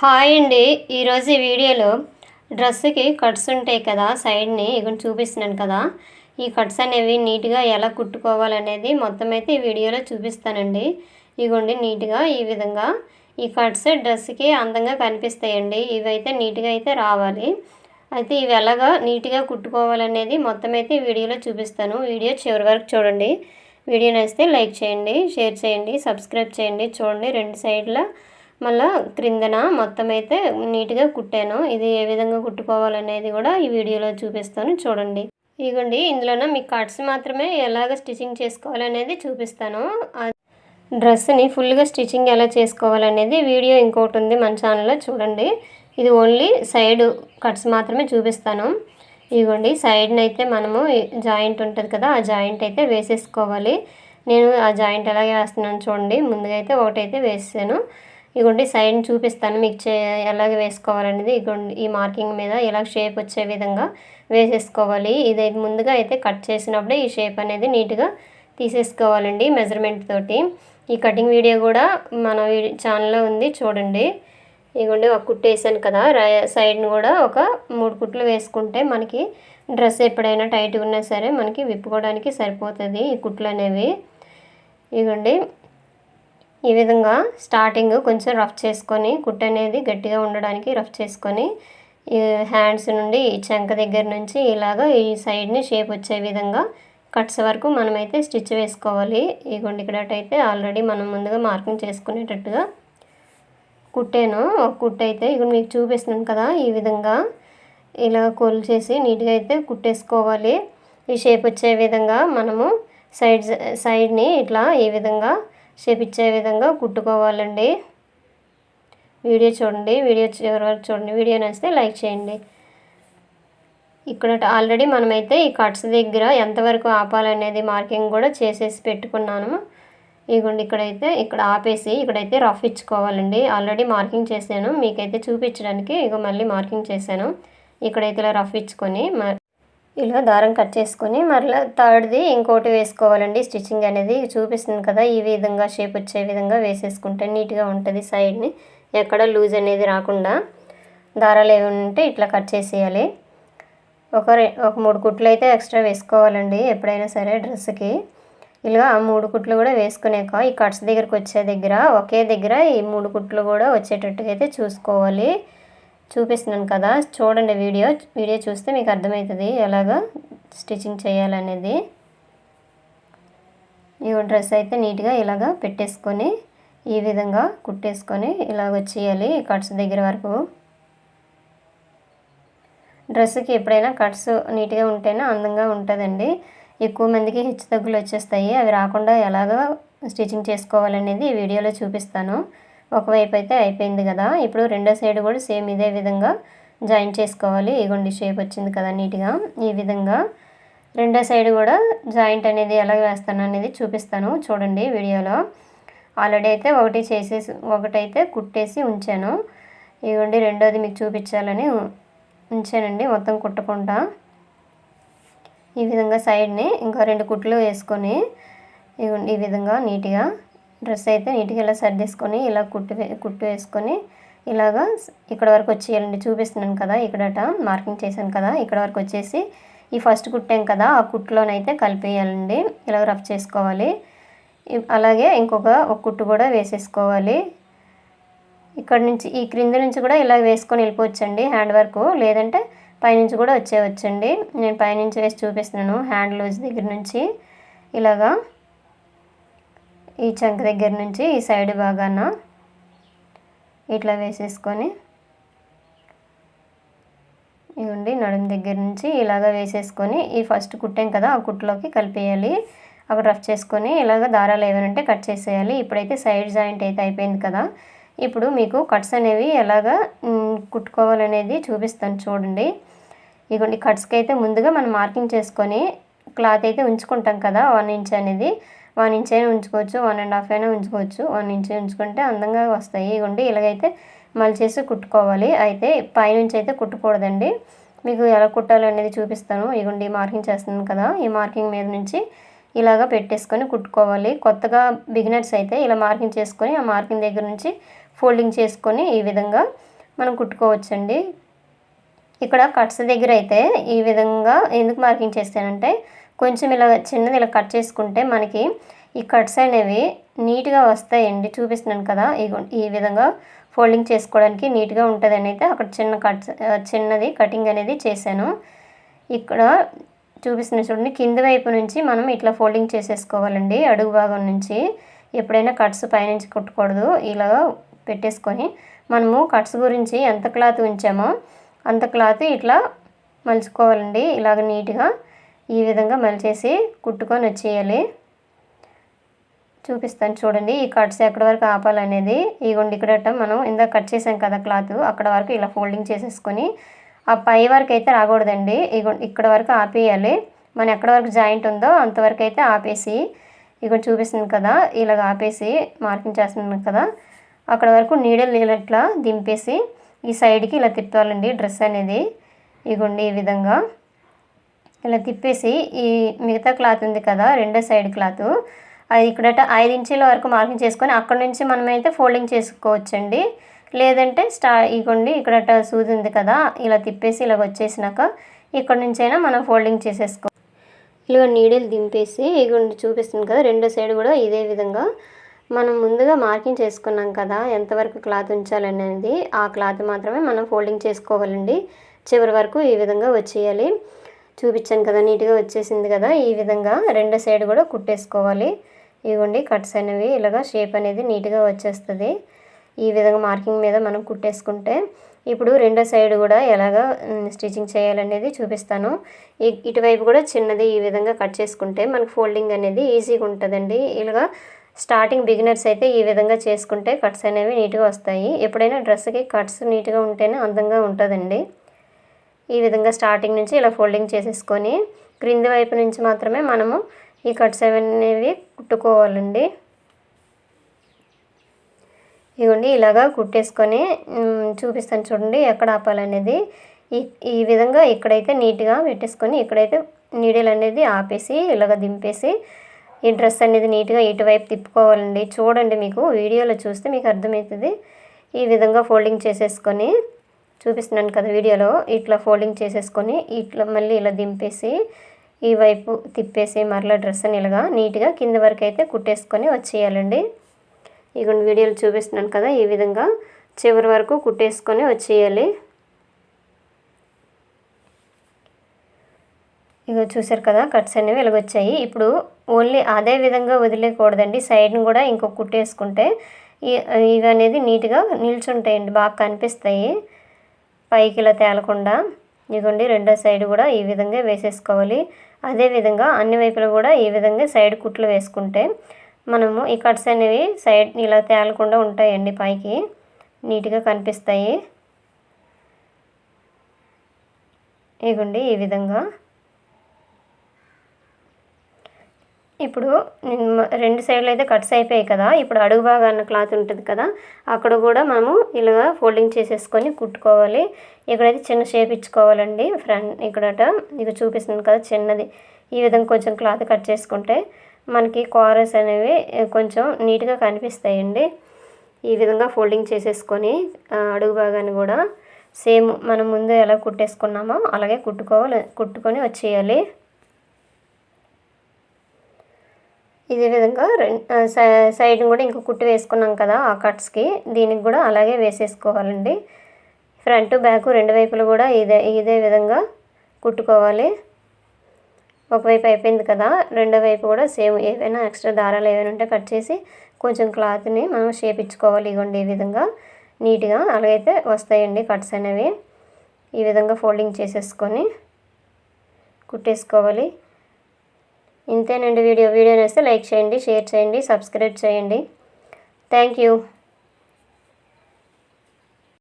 Hi అండి. ఈరోజు ఈ వీడియోలో డ్రెస్సుకి కట్స్ ఉంటాయి కదా సైడ్ని ఇక్కడ చూపిస్తున్నాను కదా. ఈ కట్స్ అనేవి నీట్గా ఎలా కుట్టుకోవాలనేది మొత్తం అయితే ఈ వీడియోలో చూపిస్తానండి. ఇగోండి నీట్గా ఈ విధంగా ఈ కట్స్ డ్రెస్కి అందంగా కనిపిస్తాయండి. ఇవైతే నీట్గా అయితే రావాలి. అయితే ఇవి ఎలాగా నీట్గా కుట్టుకోవాలనేది మొత్తం అయితే ఈ వీడియోలో చూపిస్తాను. వీడియో చివరి వరకు చూడండి. వీడియో నచ్చితే లైక్ చేయండి షేర్ చేయండి సబ్స్క్రైబ్ చేయండి. చూడండి రెండు సైడ్ల మళ్ళీ క్రిందన మొత్తం అయితే నీట్గా కుట్టాను. ఇది ఏ విధంగా కుట్టుకోవాలనేది కూడా ఈ వీడియోలో చూపిస్తాను. చూడండి. ఇదిగోండి ఇందులోన మీకు కట్స్ మాత్రమే ఎలాగ స్టిచ్చింగ్ చేసుకోవాలనేది చూపిస్తాను. డ్రెస్ని ఫుల్గా స్టిచ్చింగ్ ఎలా చేసుకోవాలనేది వీడియో ఇంకోటి ఉంది మన ఛానల్లో చూడండి. ఇది ఓన్లీ సైడ్ కట్స్ మాత్రమే చూపిస్తాను. ఇదిగోండి సైడ్ని అయితే మనము జాయింట్ ఉంటుంది కదా ఆ జాయింట్ అయితే వేసేసుకోవాలి. నేను ఆ జాయింట్ ఎలాగే వేస్తున్నాను చూడండి. ముందుగా అయితే ఒకటైతే వేసాను ఇగోండి సైడ్ని చూపిస్తాను మీకు చే ఎలాగ వేసుకోవాలనేది ఇగోండి ఈ మార్కింగ్ మీద ఇలా షేప్ వచ్చే విధంగా వేసేసుకోవాలి. ఇది ముందుగా అయితే కట్ చేసినప్పుడే ఈ షేప్ అనేది నీట్గా తీసేసుకోవాలండి మెజర్మెంట్ తోటి. ఈ కటింగ్ వీడియో కూడా మన ఛానల్లో ఉంది చూడండి. ఇగోండి ఒక కుట్టు వేసాను కదా సైడ్ని కూడా ఒక మూడు కుట్లు వేసుకుంటే మనకి డ్రెస్ ఎప్పుడైనా టైట్గా ఉన్నా సరే మనకి విప్పుకోవడానికి సరిపోతుంది ఈ కుట్లు అనేవి. ఇగోండి ఈ విధంగా స్టార్టింగ్ కొంచెం రఫ్ చేసుకొని కుట్టు అనేది గట్టిగా ఉండడానికి రఫ్ చేసుకొని ఈ హ్యాండ్స్ నుండి ఈ చెంక దగ్గర నుంచి ఇలాగ ఈ సైడ్ని షేప్ వచ్చే విధంగా కట్స్ వరకు మనమైతే స్టిచ్ వేసుకోవాలి. ఈ గుండికడటైతే ఆల్రెడీ మనం ముందుగా మార్కింగ్ చేసుకునేటట్టుగా కుట్టాను. ఒక కుట్టు అయితే ఇక్కడ మీకు చూపిస్తున్నాను కదా ఈ విధంగా ఇలా కోల్ చేసి నీట్గా అయితే కుట్టేసుకోవాలి. ఈ షేప్ వచ్చే విధంగా మనము సైడ్ సైడ్ని ఇట్లా ఈ విధంగా షేప్ ఇచ్చే విధంగా కుట్టుకోవాలండి. వీడియో చూడండి వీడియో చివరి వరకు చూడండి. వీడియో నచ్చితే లైక్ చేయండి. ఇక్కడ ఆల్రెడీ మనమైతే ఈ కట్స్ దగ్గర ఎంతవరకు ఆపాలనేది మార్కింగ్ కూడా చేసేసి పెట్టుకున్నాను. ఇగోండి ఇక్కడైతే ఇక్కడ ఆపేసి ఇక్కడైతే రఫ్ ఇచ్చుకోవాలండి. ఆల్రెడీ మార్కింగ్ చేశాను. మీకైతే చూపించడానికి ఇక మళ్ళీ మార్కింగ్ చేశాను. ఇక్కడైతే ఇలా రఫ్ ఇచ్చుకొని ఇలా దారం కట్ చేసుకొని మరలా థర్డ్ది ఇంకోటి వేసుకోవాలండి. స్టిచ్చింగ్ అనేది చూపిస్తుంది కదా ఈ విధంగా షేప్ వచ్చే విధంగా వేసేసుకుంటే నీట్గా ఉంటుంది సైడ్ని. ఎక్కడ లూజ్ అనేది రాకుండా దారాలు ఏమి ఉంటే ఇట్లా కట్ చేసేయాలి. ఒక ఒక మూడు కుట్లు అయితే ఎక్స్ట్రా వేసుకోవాలండి ఎప్పుడైనా సరే డ్రెస్కి. ఇలా ఆ మూడు కుట్లు కూడా వేసుకునేక ఈ కట్స్ దగ్గరకు వచ్చే దగ్గర ఒకే దగ్గర ఈ మూడు కుట్లు కూడా వచ్చేటట్టుగా అయితే చూసుకోవాలి. చూపిస్తున్నాను కదా. చూడండి వీడియో. వీడియో చూస్తే మీకు అర్థమవుతుంది ఎలాగ స్టిచ్చింగ్ చేయాలనేది. ఈ డ్రెస్ అయితే నీట్గా ఇలాగా పెట్టేసుకొని ఈ విధంగా కుట్టేసుకొని ఇలాగ వచ్చేయాలి కట్స్ దగ్గర వరకు. డ్రెస్కి ఎప్పుడైనా కట్స్ నీట్గా ఉంటేనే అందంగా ఉంటుందండి. ఎక్కువ మందికి హెచ్చు తగ్గులు వచ్చేస్తాయి. అవి రాకుండా ఎలాగ స్టిచ్చింగ్ చేసుకోవాలనేది ఈ వీడియోలో చూపిస్తాను. ఒకవైపు అయితే అయిపోయింది కదా. ఇప్పుడు రెండో సైడ్ కూడా సేమ్ ఇదే విధంగా జాయిన్ చేసుకోవాలి. ఇగోండి షేప్ వచ్చింది కదా నీట్గా. ఈ విధంగా రెండో సైడ్ కూడా జాయింట్ అనేది ఎలా వేస్తాను అనేది చూపిస్తాను చూడండి వీడియోలో. ఆల్రెడీ అయితే ఒకటి చేసేసి ఒకటైతే కుట్టేసి ఉంచాను. ఇవ్వండి రెండోది మీకు చూపించాలని ఉంచానండి. మొత్తం కుట్టకుండా ఈ విధంగా సైడ్ని ఇంకా రెండు కుట్లు వేసుకొని ఈ విధంగా నీట్గా డ్రెస్ అయితే నీట్గా ఇలా సర్దేసుకొని ఇలా కుట్టు కుట్టు వేసుకొని ఇలాగా ఇక్కడ వరకు వచ్చేయాలండి చూపిస్తున్నాను కదా ఇక్కడట మార్కింగ్ చేశాను కదా ఇక్కడ వరకు వచ్చేసి ఈ ఫస్ట్ కుట్టాం కదా ఆ కుట్టులోనైతే కలిపేయాలండి. ఇలా రఫ్ చేసుకోవాలి. అలాగే ఇంకొక ఒక కుట్టు కూడా వేసేసుకోవాలి. ఇక్కడ నుంచి ఈ క్రింద నుంచి కూడా ఇలా వేసుకొని వెళ్ళిపోవచ్చండి హ్యాండ్ వర్క్. లేదంటే పైనుంచి కూడా వచ్చేవచ్చండి నేను పైనుంచి వేసి చూపిస్తున్నాను హ్యాండ్ లూజ్ దగ్గర నుంచి. ఇలాగా ఈ చంక దగ్గర నుంచి ఈ సైడ్ భాగాన ఇట్లా వేసేసుకొని ఇవ్వండి నడుము దగ్గర నుంచి ఇలాగ వేసేసుకొని ఈ ఫస్ట్ కుట్టాం కదా ఆ కుట్లోకి కలిపేయాలి. అక్కడ రఫ్ చేసుకొని ఇలాగ దారాలు ఏమైనా కట్ చేసేయాలి. ఇప్పుడైతే సైడ్ జాయింట్ అయితే అయిపోయింది కదా. ఇప్పుడు మీకు కట్స్ అనేవి ఎలాగా కుట్టుకోవాలనేది చూపిస్తాను చూడండి. ఇగోండి కట్స్కి అయితే ముందుగా మనం మార్కింగ్ చేసుకొని క్లాత్ అయితే ఉంచుకుంటాం కదా వన్ ఇంచ్ అనేది. వన్ ఇంచ్ అయినా ఉంచుకోవచ్చు వన్ అండ్ హాఫ్ అయినా ఉంచుకోవచ్చు. వన్ ఇంచ్ ఉంచుకుంటే అందంగా వస్తాయి. ఇగోండి ఇలాగైతే మలిచేసి కుట్టుకోవాలి. అయితే పైనుంచి అయితే కుట్టకూడదండి. మీకు ఎలా కుట్టాలి అనేది చూపిస్తాను ఇగోండి మార్కింగ్ చేస్తున్నాను కదా ఈ మార్కింగ్ మీద నుంచి ఇలాగ పెట్టేసుకొని కుట్టుకోవాలి. కొత్తగా బిగినర్స్ అయితే ఇలా మార్కింగ్ చేసుకొని ఆ మార్కింగ్ దగ్గర నుంచి ఫోల్డింగ్ చేసుకొని ఈ విధంగా మనం కుట్టుకోవచ్చండి. ఇక్కడ కట్స్ దగ్గర అయితే ఈ విధంగా ఎందుకు మార్కింగ్ చేస్తానంటే కొంచెం ఇలా చిన్నది ఇలా కట్ చేసుకుంటే మనకి ఈ కట్స్ అనేవి నీట్గా వస్తాయండి. చూపిస్తున్నాను కదా. ఈ విధంగా ఫోల్డింగ్ చేసుకోవడానికి నీట్గా ఉంటుందని అయితే అక్కడ చిన్న కట్స్ చిన్నది కటింగ్ అనేది చేశాను. ఇక్కడ చూపిస్తున్న చూడండి. కింద వైపు నుంచి మనం ఇట్లా ఫోల్డింగ్ చేసేసుకోవాలండి. అడుగు భాగం నుంచి ఎప్పుడైనా కట్స్ పైనుంచి కుట్టకూడదు. ఇలా పెట్టేసుకొని మనము కట్స్ గురించి ఎంత క్లాత్ ఉంచామో అంత క్లాత్ ఇట్లా మలుచుకోవాలండి. ఇలాగ నీట్గా ఈ విధంగా మలిచేసి కుట్టుకొని వచ్చేయాలి. చూపిస్తాను చూడండి ఈ కట్స్ ఎక్కడి వరకు ఆపాలనేది. ఇగోండి ఇక్కడ మనం ఇందాక కట్ చేసాం కదా క్లాత్ అక్కడ వరకు ఇలా ఫోల్డింగ్ చేసేసుకొని ఆ పై వరకు అయితే రాకూడదండి. ఈ ఇక్కడ వరకు ఆపేయాలి. మనం ఎక్కడ వరకు జాయింట్ ఉందో అంతవరకు అయితే ఆపేసి ఇక్కడ చూపిస్తుంది కదా ఇలాగ ఆపేసి మార్కింగ్ చేస్తున్నాను కదా అక్కడ వరకు నీడలు ఇట్లా దింపేసి ఈ సైడ్కి ఇలా తిప్పాలండి డ్రెస్ అనేది. ఇగోండి ఈ విధంగా. ఇలా తిప్పేసి ఈ మిగతా క్లాత్ ఉంది కదా రెండో సైడ్ క్లాత్ అది ఇక్కడట ఐదు ఇంచీల వరకు మార్కింగ్ చేసుకొని అక్కడ నుంచి మనమైతే ఫోల్డింగ్ చేసుకోవచ్చండి. లేదంటే స్టా ఇగోండి ఇక్కడ సూది ఉంది కదా ఇలా తిప్పేసి ఇలా వచ్చేసినాక ఇక్కడ నుంచి అయినా మనం ఫోల్డింగ్ చేసేసుకో. ఇలా నీడలు దింపేసి ఇగోండి చూపిస్తుంది కదా రెండో సైడ్ కూడా ఇదే విధంగా మనం ముందుగా మార్కింగ్ చేసుకున్నాం కదా ఎంతవరకు క్లాత్ ఉంచాలనేది ఆ క్లాత్ మాత్రమే మనం ఫోల్డింగ్ చేసుకోవాలండి. చివరి వరకు ఈ విధంగా వచ్చేయాలి. చూపించాను కదా నీట్గా వచ్చేసింది కదా ఈ విధంగా రెండో సైడ్ కూడా కుట్టేసుకోవాలి. ఇవ్వండి కట్స్ అనేవి ఇలాగా షేప్ అనేది నీట్గా వచ్చేస్తుంది. ఈ విధంగా మార్కింగ్ మీద మనం కుట్టేసుకుంటే ఇప్పుడు రెండో సైడ్ కూడా ఎలాగ స్టిచ్చింగ్ చేయాలనేది చూపిస్తాను. ఇటువైపు కూడా చిన్నది ఈ విధంగా కట్ చేసుకుంటే మనకు ఫోల్డింగ్ అనేది ఈజీగా ఉంటుందండి. ఇలాగా స్టార్టింగ్ బిగినర్స్ అయితే ఈ విధంగా చేసుకుంటే కట్స్ అనేవి నీట్గా వస్తాయి. ఎప్పుడైనా డ్రెస్కి కట్స్ నీట్గా ఉంటేనే అందంగా ఉంటుందండి. ఈ విధంగా స్టార్టింగ్ నుంచి ఇలా ఫోల్డింగ్ చేసేసుకొని క్రింది వైపు నుంచి మాత్రమే మనము ఈ కట్స్ అనేవి కుట్టుకోవాలండి. ఇవ్వండి ఇలాగా కుట్టేసుకొని చూపిస్తాను చూడండి ఎక్కడ ఆపాలనేది. ఈ ఈ విధంగా ఇక్కడైతే నీట్గా పెట్టేసుకొని ఇక్కడైతే నీడిల్ అనేది ఆపేసి ఇలాగ దింపేసి ఈ డ్రెస్ అనేది నీట్గా ఇటువైపు తిప్పుకోవాలండి. చూడండి మీకు వీడియోలో చూస్తే మీకు అర్థమవుతుంది. ఈ విధంగా ఫోల్డింగ్ చేసేసుకొని చూపిస్తున్నాను కదా వీడియోలో. ఇట్లా ఫోల్డింగ్ చేసేసుకొని ఇట్లా మళ్ళీ ఇలా దింపేసి ఈ వైపు తిప్పేసి మరలా డ్రెస్ అని ఇలాగా నీట్గా కింద వరకు అయితే కుట్టేసుకొని వచ్చేయాలండి. ఇక వీడియోలు చూపిస్తున్నాను కదా ఈ విధంగా చివరి వరకు కుట్టేసుకొని వచ్చేయాలి. ఇక చూసారు కదా కట్స్ అనేవి వెలగొచ్చాయి ఇప్పుడు ఓన్లీ అదే విధంగా వదిలేయకూడదండి. సైడ్ని కూడా ఇంకొక కుట్టేసుకుంటే ఇవి అనేది నీట్గా నిల్చుంటాయండి. బాగా కనిపిస్తాయి. పైకి ఇలా తేలకుండా ఇదిగోండి రెండో సైడ్ కూడా ఈ విధంగా వేసేసుకోవాలి. అదేవిధంగా అన్ని వైపులు కూడా ఈ విధంగా సైడ్ కుట్లు వేసుకుంటే మనము ఈ కట్స్ అనేవి సైడ్ ఇలా తేలకుండా ఉంటాయండి పైకి. నీట్గా కనిపిస్తాయి. ఇగోండి ఈ విధంగా ఇప్పుడు రెండు సైడ్లు అయితే కట్స్ అయిపోయాయి కదా. ఇప్పుడు అడుగు భాగాన్న క్లాత్ ఉంటుంది కదా. అక్కడ కూడా మనము ఇలాగా ఫోల్డింగ్ చేసేసుకొని కుట్టుకోవాలి. ఇక్కడైతే చిన్న షేప్ ఇచ్చుకోవాలండి. ఫ్రంట్ ఇక్కడట ఇక చూపిస్తుంది కదా చిన్నది. ఈ విధంగా కొంచెం క్లాత్ కట్ చేసుకుంటే మనకి కారస్ అనేవి కొంచెం నీట్గా కనిపిస్తాయండి. ఈ విధంగా ఫోల్డింగ్ చేసేసుకొని అడుగు భాగాన్ని కూడా సేమ్ మనం ముందు ఎలా కుట్టేసుకున్నామో అలాగే కుట్టుకోవాలి కుట్టుకొని వచ్చేయాలి. ఇదే విధంగా సైడ్ కూడా ఇంకో కుట్టు వేసుకున్నాం కదా ఆ కట్స్కి. దీనికి కూడా అలాగే వేసేసుకోవాలండి. ఫ్రంట్ బ్యాక్ రెండు వైపులు కూడా ఇదే ఇదే విధంగా కుట్టుకోవాలి. ఒకవైపు అయిపోయింది కదా రెండో వైపు కూడా సేమ్ ఏవైనా ఎక్స్ట్రా దారాలు ఏవైనా ఉంటే కట్ చేసి కొంచెం క్లాత్ని మనం షేప్ ఇచ్చుకోవాలి ఇవ్వండి ఈ విధంగా. నీట్గా అలాగైతే వస్తాయండి కట్స్ అనేవి. ఈ విధంగా ఫోల్డింగ్ చేసేసుకొని కుట్టేసుకోవాలి. ఇంతేనండి వీడియో. వీడియో నేస్తే లైక్ చేయండి షేర్ చేయండి సబ్స్క్రైబ్ చేయండి. Thank you.